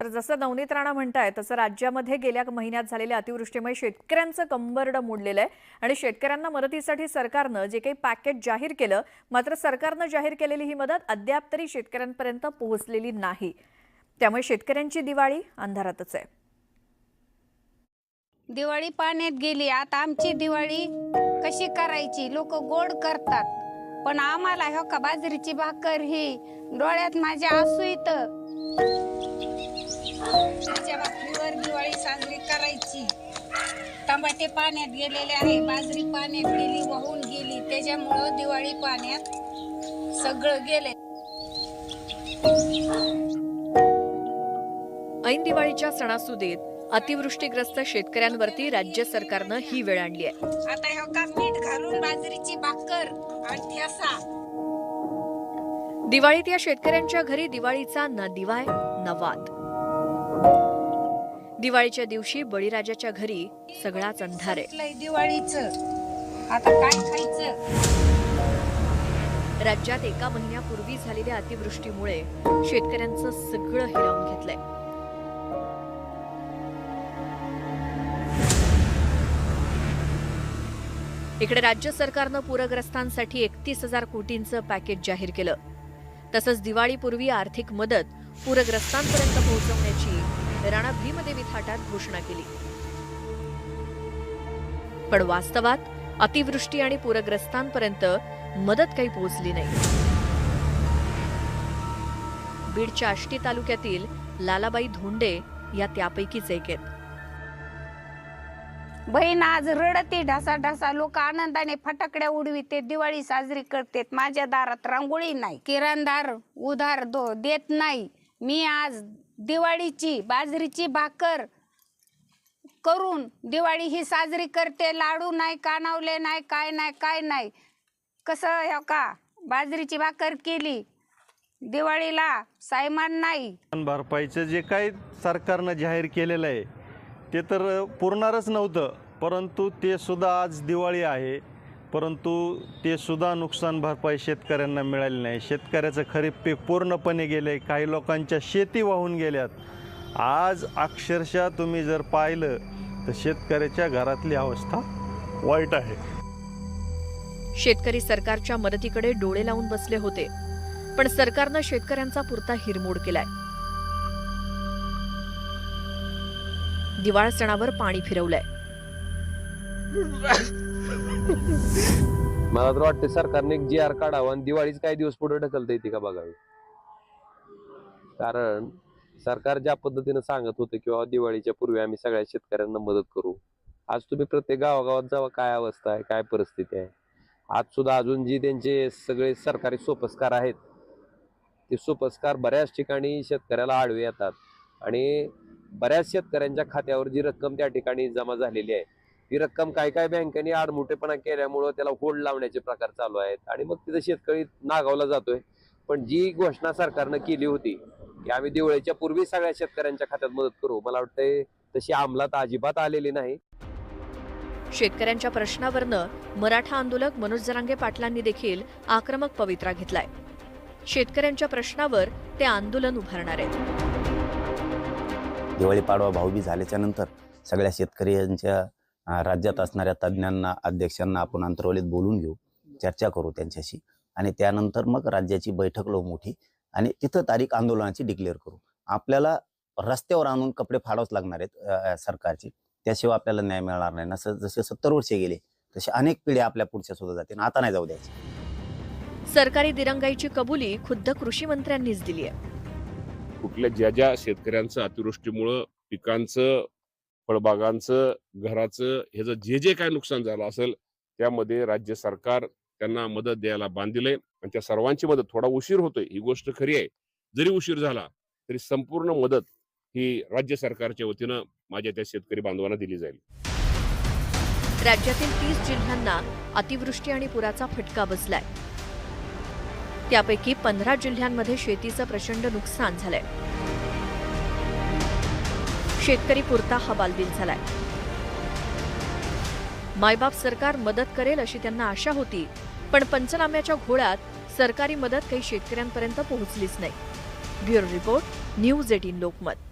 तर जसं नवनीत राणा म्हणताय तसं राज्यामध्ये गेल्या महिन्यात झालेल्या अतिवृष्टीमुळे शेतकऱ्यांचं कंबरडं मोडलेलं आहे. आणि शेतकऱ्यांना मदतीसाठी सरकारनं जे काही पॅकेज जाहीर केलं मात्र सरकारनं जाहीर केलेली ही मदत अद्याप तरी शेतकऱ्यांपर्यंत पोहोचलेली नाही. त्यामुळे शेतकऱ्यांची दिवाळी अंधारातच आहे. दिवाळी पाण्यात गेली आता आमची दिवाळी कशी करायची? लोक गोड करतात. पण आम्हाला हो का बाजरीची भाकर ही डोळ्यात माझ्या आसू इथं. त्याच्या भाकरीवर दिवाळी साजरी करायची. टमाटे पाण्यात गेलेले आहे बाजरी पाण्यात गेली वाहून गेली. त्याच्यामुळं दिवाळी पाण्यात सगळं गेले ऐन दिवाळीच्या सणासुदीत अतिवृष्टीग्रस्त शेतकऱ्यांवरती राज्य सरकारनं ही वेळ आणली आहे. आता हो का मीठ घालून बाजरीची भाकर आणि ठेसा. दिवाळीत या शेतकऱ्यांच्या घरी दिवाळीचा ना दिवाय ना वाद. दिवाळीच्या दिवशी बळीराजाच्या घरी सगळाच अंधार आहे. दिवाळीचं. आता काय खायचं? राज्यात एका महिन्यापूर्वी झालेल्या अतिवृष्टीमुळे शेतकऱ्यांचं सगळं हिरावून घेतलंय. इकडे राज्य सरकारनं पूरग्रस्तांसाठी एकतीस हजार कोटींचं पॅकेज जाहीर केलं. तसंच दिवाळीपूर्वी आर्थिक मदत पूरग्रस्तांपर्यंत पोहोचवण्याची राणा भीमदेवी थाटात घोषणा केली. पण वास्तवात अतिवृष्टी आणि पूरग्रस्तांपर्यंत मदत काही पोहोचली नाही. बीडच्या आष्टी तालुक्यातील लालाबाई धोंडे या त्यापैकीच एक आहेत. बहीण आज रडते ढासा ढासा लोक आनंदाने फटाकड्या उडविते दिवाळी साजरी करतेत माझ्या दारात रांगोळी नाही किराणदार उधार दो देत नाही. मी आज दिवाळीची बाजरीची भाकर करून दिवाळी ही साजरी करते. लाडू नाही कानावले नाही काय नाही काय नाही. कसं ह्या हो का? बाजरीची भाकर केली. दिवाळीला सायमान नाही. नुकसान भरपाईचं जे काही सरकारनं जाहीर केलेलं आहे ते तर पुरणारच नव्हतं परंतु ते सुद्धा आज दिवाळी आहे. परंतु ते सुद्धा नुकसान भरपाई शेतकऱ्यांना मिळाली नाही. शेतकऱ्याचं खरीप पीक पूर्णपणे गेले काही लोकांच्या शेती वाहून गेल्यात. आज अक्षरशः तुम्ही जर पाहिलं तर शेतकऱ्याच्या घरातली अवस्था वाईट आहे. शेतकरी सरकारच्या मदतीकडे डोळे लावून बसले होते. पण सरकारनं शेतकऱ्यांचा पुरता हिरमोड केलाय. दिवाळ सणावर पाणी फिरवलंय. मला तर वाटते सरकारने एक जी आर काढावा आणि दिवाळीच काही दिवस पुढे ढकलता येते का बघावी. कारण सरकार ज्या पद्धतीनं सांगत होतं किंवा दिवाळीच्या पूर्वी आम्ही सगळ्या शेतकऱ्यांना मदत करू. आज तुम्ही प्रत्येक गावागावात जावा काय अवस्था आहे काय परिस्थिती आहे. आज सुद्धा अजून जी त्यांचे सगळे सरकारी सोपस्कार आहेत ते सोपस्कार बऱ्याच ठिकाणी शेतकऱ्याला आडवे येतात. आणि बऱ्याच शेतकऱ्यांच्या खात्यावर जी रक्कम त्या ठिकाणी जमा झालेली आहे ती रक्कम काय काय बँकेने आडमुठेपणा केल्यामुळं त्याला होल्ड लावण्याचे प्रकार चालू आहेत. आणि मग तिथं शेतकरी नागावला जातोय. पण जी घोषणा सरकारनं केली होती की आम्ही दिवाळीच्या पूर्वी सगळ्या शेतकऱ्यांच्या खात्यात मदत करू. मला वाटतंय तशी अंमलात अजिबात आलेली नाही. शेतकऱ्यांच्या प्रश्नावरनं मराठा आंदोलक मनोज जरांगे पाटलांनी देखील आक्रमक पवित्रा घेतलाय. शेतकऱ्यांच्या प्रश्नावर ते आंदोलन उभारणार आहेत. दिवाळी पाडवा भाऊबीज झाल्याच्यानंतर सगळ्या शेतकऱ्यांच्या राज्यात असणाऱ्या तज्ज्ञांना अध्यक्षांना आपण अंतरवलीत बोलून घेऊ चर्चा करू त्यांच्याशी. आणि त्यानंतर मग राज्याची बैठक लावू मोठी आणि तिथं तारीख आंदोलनाची डिक्लेअर करू. आपल्याला रस्त्यावर आणून कपडे फाडावच लागणार आहेत सरकारचे. त्याशिवाय आपल्याला न्याय मिळणार नाही. असं जसे सत्तर वर्षे गेले तसे अनेक पिढ्या आपल्या पुढच्या सुद्धा जातील. आता नाही जाऊ द्यायचे. सरकारी दिरंगाईची कबुली खुद्द कृषी मंत्र्यांनीच दिली आहे कुठल्या ज्या ज्या शेतकऱ्यांचं अतिवृष्टीमुळं पिकांचं फळबागांचं घराचं ह्याचं जे जे काय नुकसान झालं असेल त्यामध्ये राज्य सरकार त्यांना मदत द्यायला बांधिलंय आणि त्या सर्वांची मदत थोडा उशीर होतोय ही गोष्ट खरी आहे. जरी उशीर झाला तरी संपूर्ण मदत ही राज्य सरकारच्या वतीनं माझ्या त्या शेतकरी बांधवांना दिली जाईल. राज्यातील तीस जिल्ह्यांना अतिवृष्टी आणि पुराचा फटका बसलाय. त्यापैकी पंधरा जिल्ह्यांमध्ये शेतीचं प्रचंड नुकसान झालंय. शेतकरी पुरता हवालदिल झालाय. मायबाप सरकार मदत करेल अशी त्यांना आशा होती पण पंचनाम्याच्या घोळ्यात सरकारी मदत काही शेतकऱ्यांपर्यंत पोहोचलीच नाही. Bureau report news eighteen Lokmat.